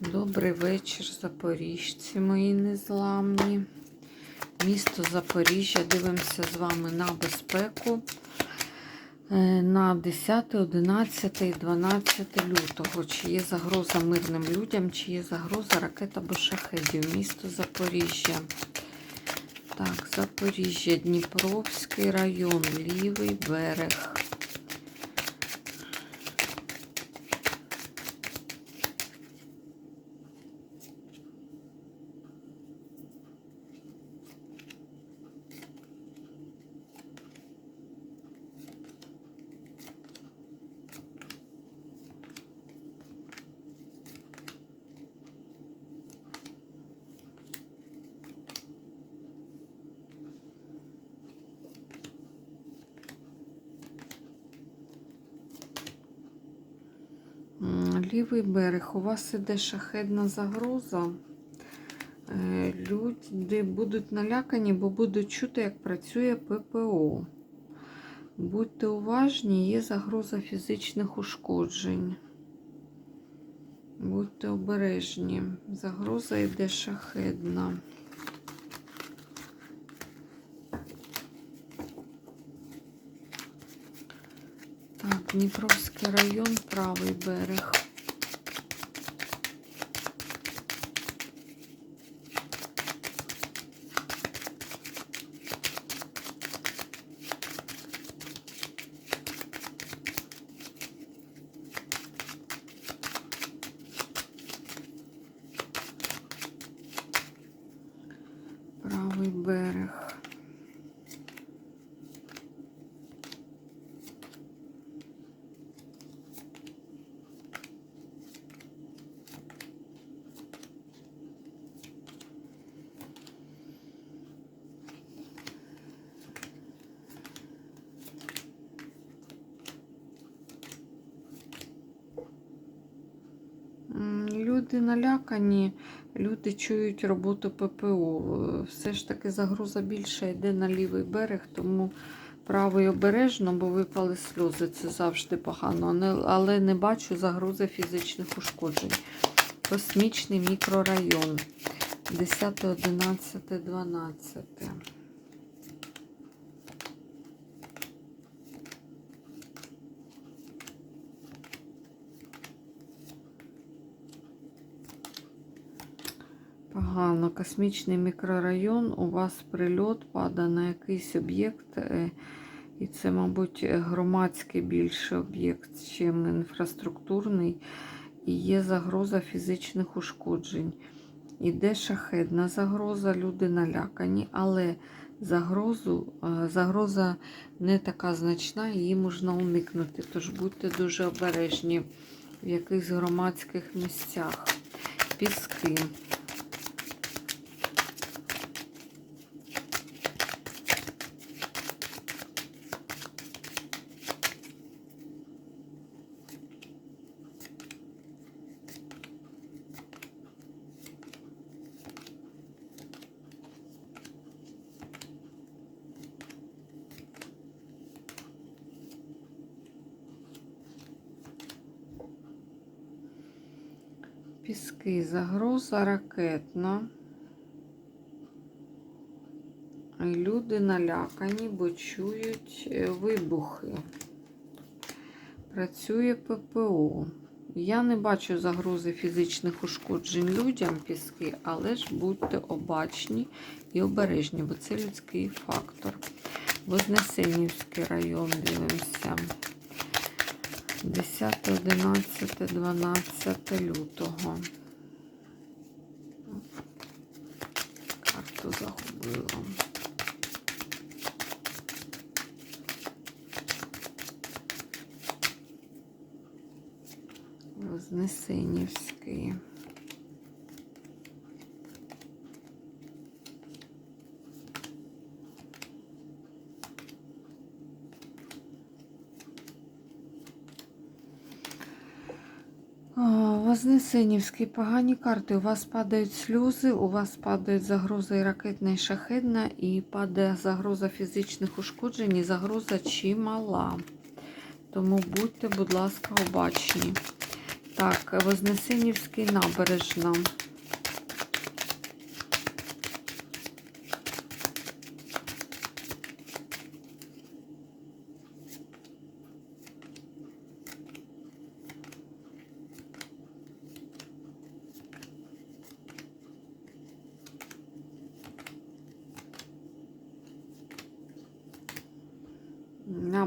Добрий вечір, запоріжці мої незламні. Місто Запоріжжя. Дивимося з вами на безпеку е, на 10, 11 і 12 лютого. Чи є загроза мирним людям, чи є загроза ракет або шахедів. Місто Запоріжжя. Так, Запоріжжя, Дніпровський район, лівий берег. Лівий берег. У вас іде шахедна загроза. Е, Люди будуть налякані, бо будуть чути, як працює ППО. Будьте уважні, є загроза фізичних ушкоджень. Будьте обережні. Загроза йде шахедна. Так, Дніпровський район, правий берег. Правий берег. М, Люди налякані, люди чують роботу ППО. Все ж таки загроза більша йде на лівий берег, тому правий обережно, бо випали сльози. Це завжди погано. Але не бачу загрози фізичних ушкоджень. Космічний мікрорайон. 10, 11, 12. Погано. Космічний мікрорайон. У вас прильот падає на якийсь об'єкт. е, І це, мабуть, громадський більше об'єкт, чим інфраструктурний. І є загроза фізичних ушкоджень. Іде шахедна загроза, люди налякані, але загрозу, е, загроза не така значна, її можна уникнути. Тож будьте дуже обережні в якихось громадських місцях. Піски. Піски, загроза ракетна. Люди налякані, бо чують е, вибухи. Працює ППО. Я не бачу загрози фізичних ушкоджень людям піски, але ж будьте обачні і обережні, бо це людський фактор. Вознесенівський район дивимося. 10, 11, 12 лютого. Карту загубила. Вознесенівський. А, Вознесенівський, погані карти. У вас падають сльози, у вас падають загроза і ракетна, і шахедна, і падає загроза фізичних ушкоджень, і загроза чимала. Тому будьте, будь ласка, обачні. Так, Вознесенівський набережна.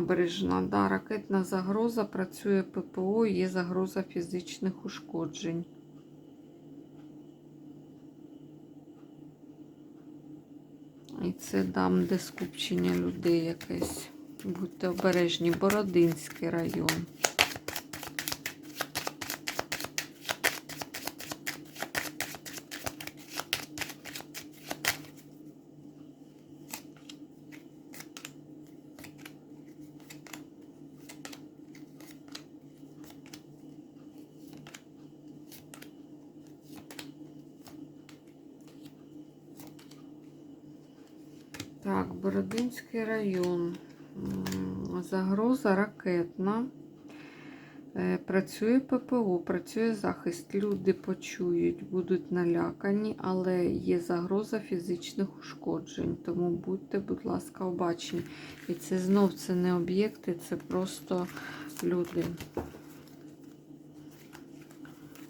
Набережна, да, ракетна загроза, працює ППО, є загроза фізичних ушкоджень. І це там, де скупчення людей якесь. Будьте обережні, Бородинський район. Так, Бородинський район. Загроза ракетна. Е, Працює ППО, працює захист. Люди почують, будуть налякані, але є загроза фізичних ушкоджень. Тому будьте, будь ласка, обачні. І це знов це не об'єкти, це просто люди.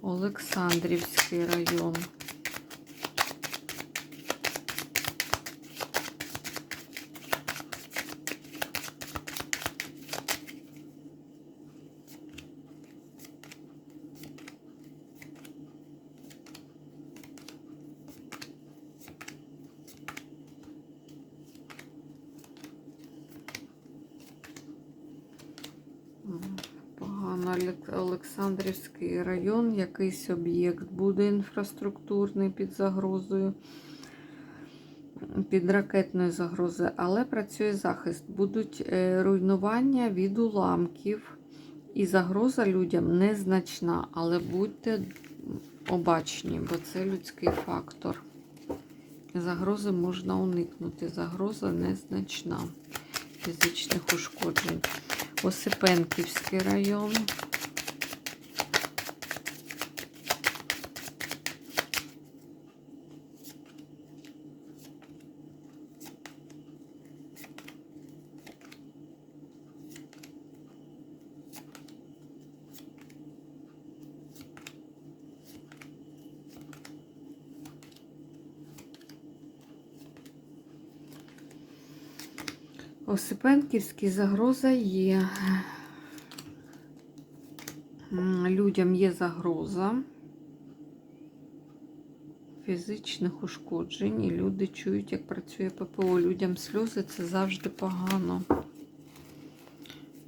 Олександрівський район. Погано Олек- Олександрівський район, якийсь об'єкт буде інфраструктурний під загрозою, під ракетною загрозою, але працює захист. Будуть е, руйнування від уламків, і загроза людям незначна, але будьте обачні, бо це людський фактор. Загрози можна уникнути. Загроза незначна фізичних ушкоджень. Осипенківський район. Осипенківський загроза є. Людям є загроза фізичних ушкоджень, і люди чують, як працює ППО. Людям сльози це завжди погано.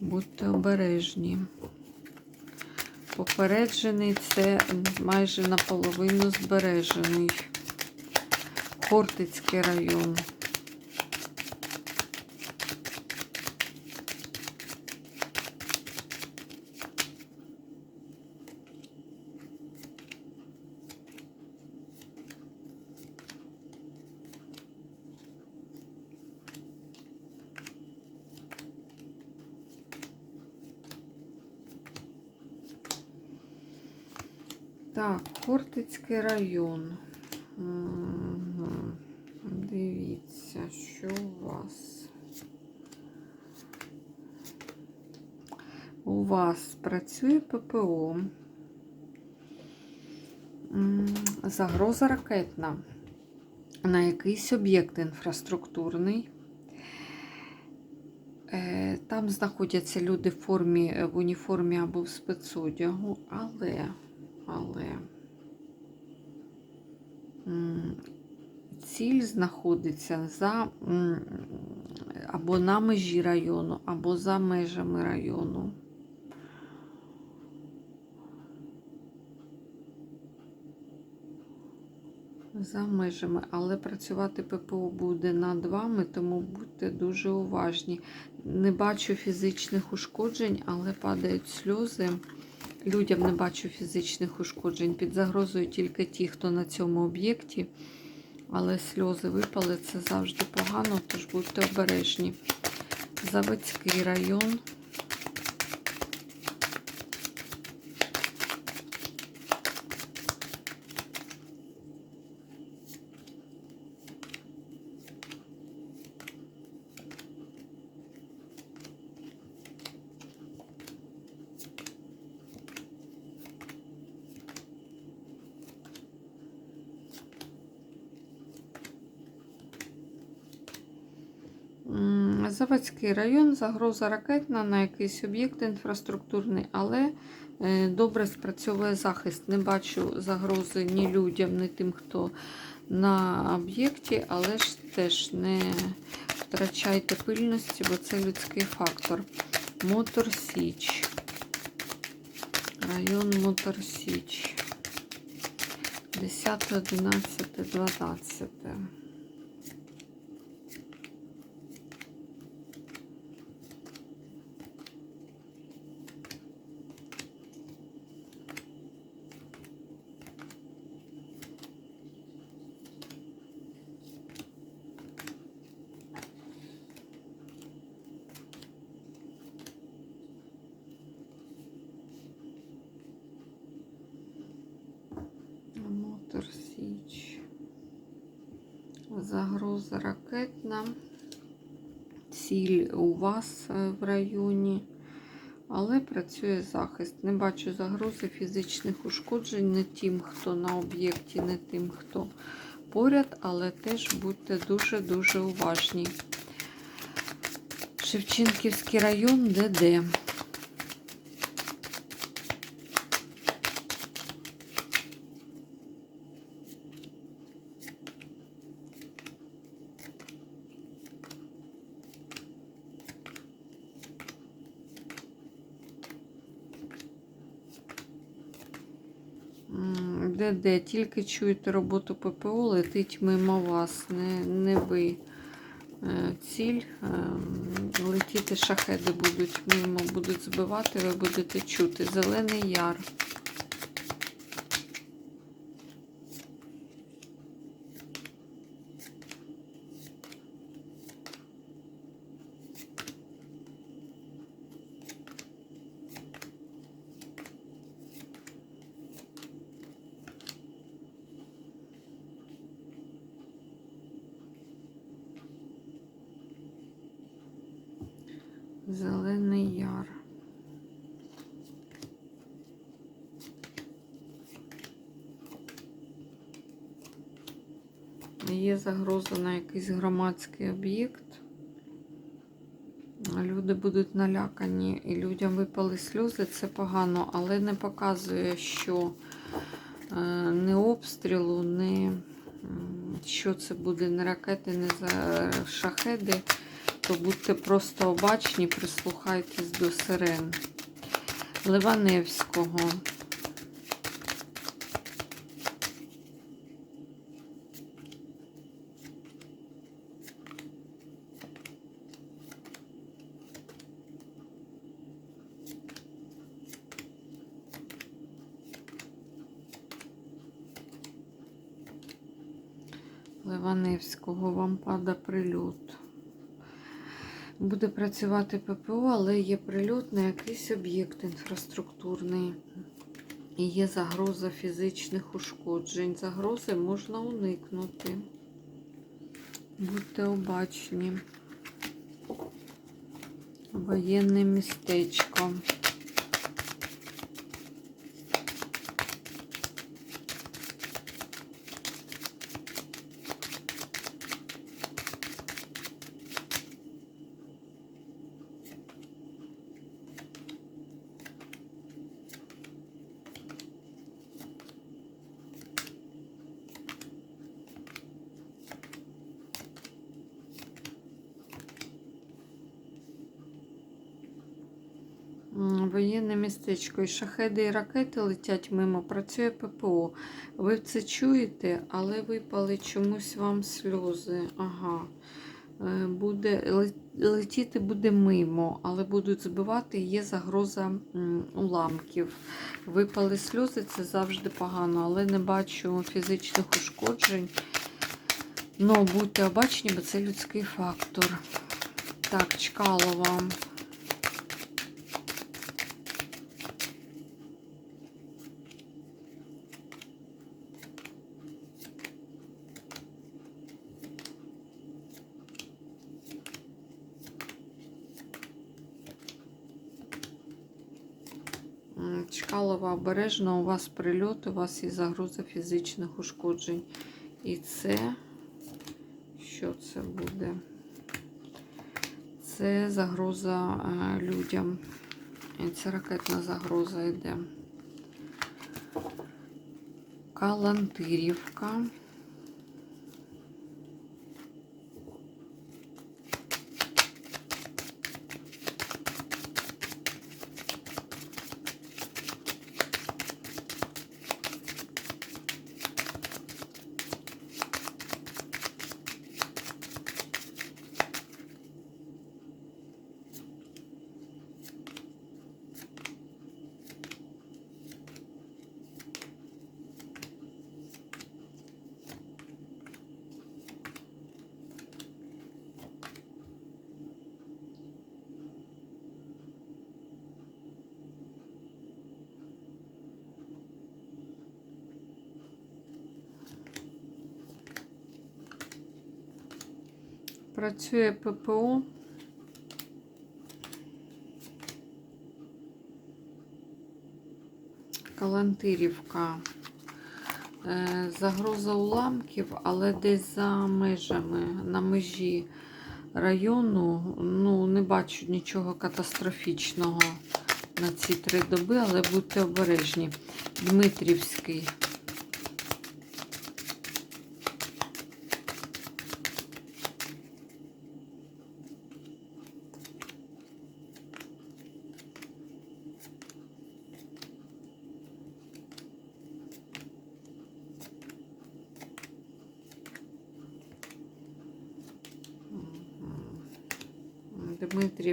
Будьте обережні. Попереджений це майже наполовину збережений. Хортицький район. Так, Хортицький район. Мгм. Дивіться, що у вас. У вас працює ППО. Загроза ракетна на якийсь об'єкт інфраструктурний. Е, Там знаходяться люди в формі, в уніформі або в спецодягу, але, але ціль знаходиться за або на межі району, або за межами району. За межами, але працювати ППО буде над вами, тому будьте дуже уважні. Не бачу фізичних ушкоджень, але падають сльози. Людям не бачу фізичних ушкоджень. Під загрозою тільки ті, хто на цьому об'єкті. Але сльози випали, це завжди погано, тож будьте обережні. Заводський район. Заводський район, загроза ракетна на якийсь об'єкт інфраструктурний, але е, добре спрацьовує захист. Не бачу загрози ні людям, ні тим, хто на об'єкті, але ж теж не втрачайте пильності, бо це людський фактор. Мотор Січ. Район Мотор Січ. 10, 11, 12. Мотор Січ. Загроза ракетна. Ціль у вас е, в районі. Але працює захист. Не бачу загрози фізичних ушкоджень не тим, хто на об'єкті, не тим, хто поряд, але теж будьте дуже-дуже уважні. Шевченківський район ДД. Де-де, тільки чуєте роботу ППО, летить мимо вас, не, не ви. Е, Ціль е, летіти шахеди будуть мимо, будуть збивати, ви будете чути. Зелений яр. Зелений яр. Є загроза на якийсь громадський об'єкт. Люди будуть налякані і людям випали сльози, це погано, але не показує, що е, не обстрілу, не що це буде, не ракети, не за шахеди то будьте просто обачні, прислухайтесь до сирен. Ливаневського. Ливаневського вам пада прильот. Буде працювати ППО, але є прильот на якийсь об'єкт інфраструктурний. І є загроза фізичних ушкоджень. Загрози можна уникнути. Будьте обачні. Воєнне містечко. М, містечко. І шахеди і ракети летять мимо, працює ППО. Ви це чуєте, але випали чомусь вам сльози. Ага. Е, Буде, летіти буде мимо, але будуть збивати, є загроза уламків. Випали сльози, це завжди погано, але не бачу фізичних ушкоджень. Ну, будьте обачні, бо це людський фактор. Так, Чкалова. М, Чкалова обережно, у вас прильот, у вас є загроза фізичних ушкоджень. І це, що це буде? Це загроза е, людям. Це ракетна загроза йде. Калантирівка. Працює ППО. Калантирівка. Е, Загроза уламків, але десь за межами, на межі району. Ну, не бачу нічого катастрофічного на ці три доби, але будьте обережні. Дмитрівський.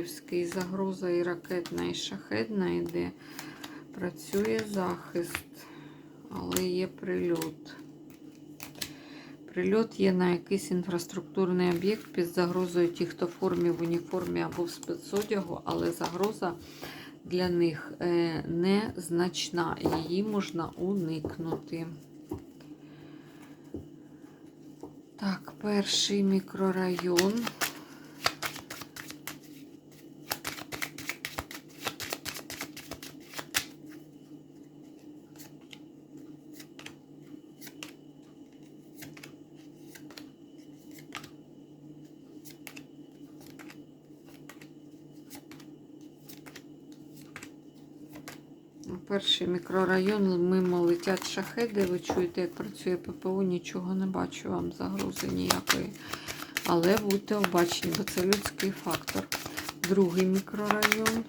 Дмитрівський загроза і ракетна, і шахедна йде. Працює захист, але є прильот. Прильот є на якийсь інфраструктурний об'єкт під загрозою ті, хто в формі, в уніформі або в спецодягу, але загроза для них е, незначна. Її можна уникнути. Так, перший мікрорайон. Перший мікрорайон, мимо летять шахеди. Ви чуєте, як працює ППО, нічого не бачу вам загрози ніякої. Але будьте обачні, бо це людський фактор. Другий мікрорайон.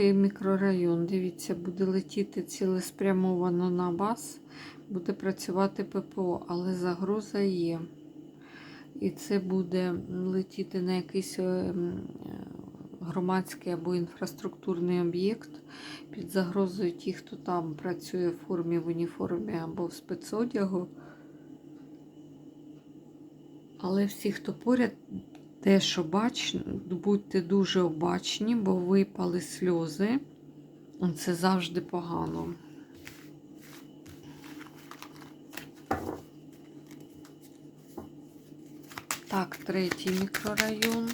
Другий мікрорайон. Дивіться, буде летіти цілеспрямовано на вас, буде працювати ППО, але загроза є. І це буде летіти на якийсь е, громадський або інфраструктурний об'єкт під загрозою ті, хто там працює в формі, в уніформі або в спецодягу. Але всі, хто поряд, теж бач, будьте дуже обачні, бо випали сльози. Це завжди погано. Так, третій мікрорайон.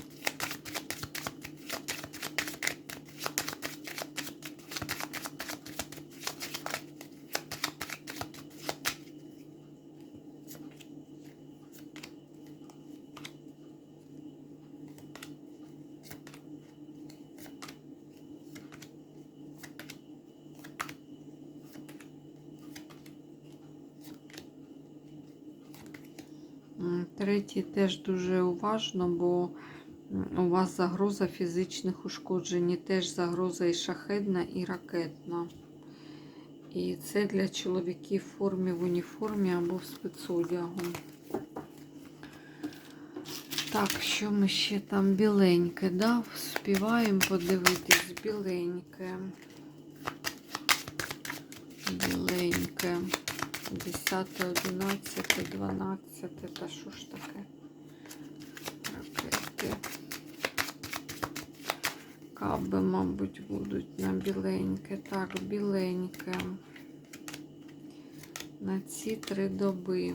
Третій теж дуже уважно, бо у вас загроза фізичних ушкоджень, і теж загроза і шахедна, і ракетна. І це для чоловіків в формі в уніформі або в спецодягу. Так, що ми ще там біленьке, да? Співаємо подивитись біленьке. Біленьке. 10, 11, 12. Та що ж таке? Ракети. Каби, мабуть, будуть на біленьке. Так, біленьке. На ці три доби.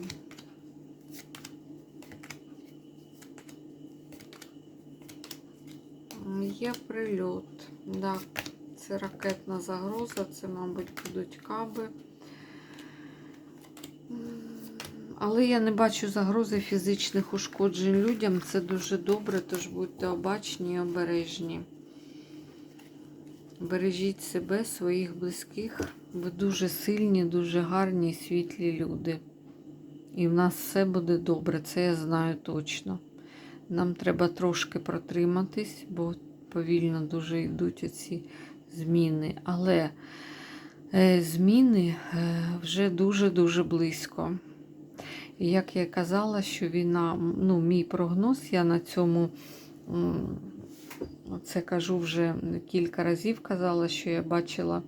Є прильот. Да, це ракетна загроза, це, мабуть, будуть каби. Але я не бачу загрози фізичних ушкоджень людям. Це дуже добре, тож будьте обачні і обережні. Бережіть себе, своїх близьких. Ви дуже сильні, дуже гарні світлі люди. І в нас все буде добре, це я знаю точно. Нам треба трошки протриматись, бо повільно дуже йдуть оці зміни. Але е, зміни е, вже дуже-дуже близько. Як я казала, що війна, ну, мій прогноз, я на цьому це кажу вже кілька разів казала, що я бачила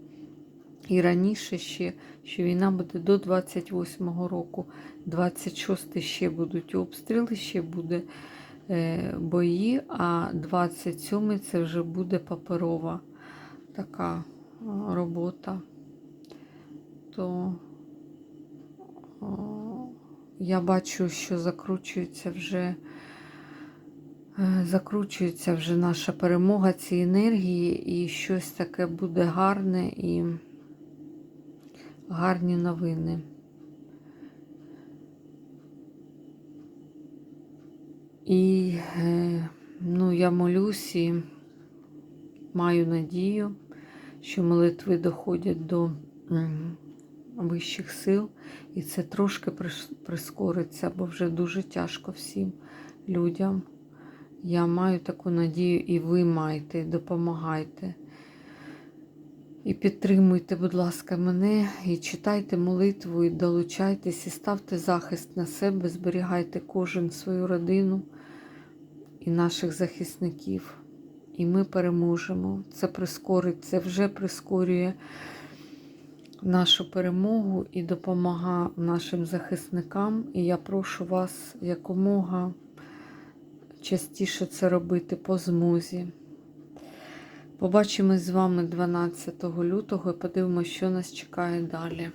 і раніше ще, що війна буде до 28-го року. 26 ще будуть обстріли, ще буде е, бої, а 27 це вже буде паперова така робота. То я бачу, що закручується вже. Е, Закручується вже наша перемога ці енергії, і щось таке буде гарне і гарні новини. І е, ну, я молюсь і маю надію, що молитви доходять до вищих сил, і це трошки прискориться, бо вже дуже тяжко всім людям. Я маю таку надію, і ви маєте, допомагайте. І підтримуйте, будь ласка, мене, і читайте молитву, і долучайтесь, і ставте захист на себе, зберігайте кожен свою родину і наших захисників. І ми переможемо. Це прискорить, це вже прискорює нашу перемогу і допомага нашим захисникам. І я прошу вас якомога частіше це робити по змозі. Побачимось з вами 12 лютого і подивимося, що нас чекає далі.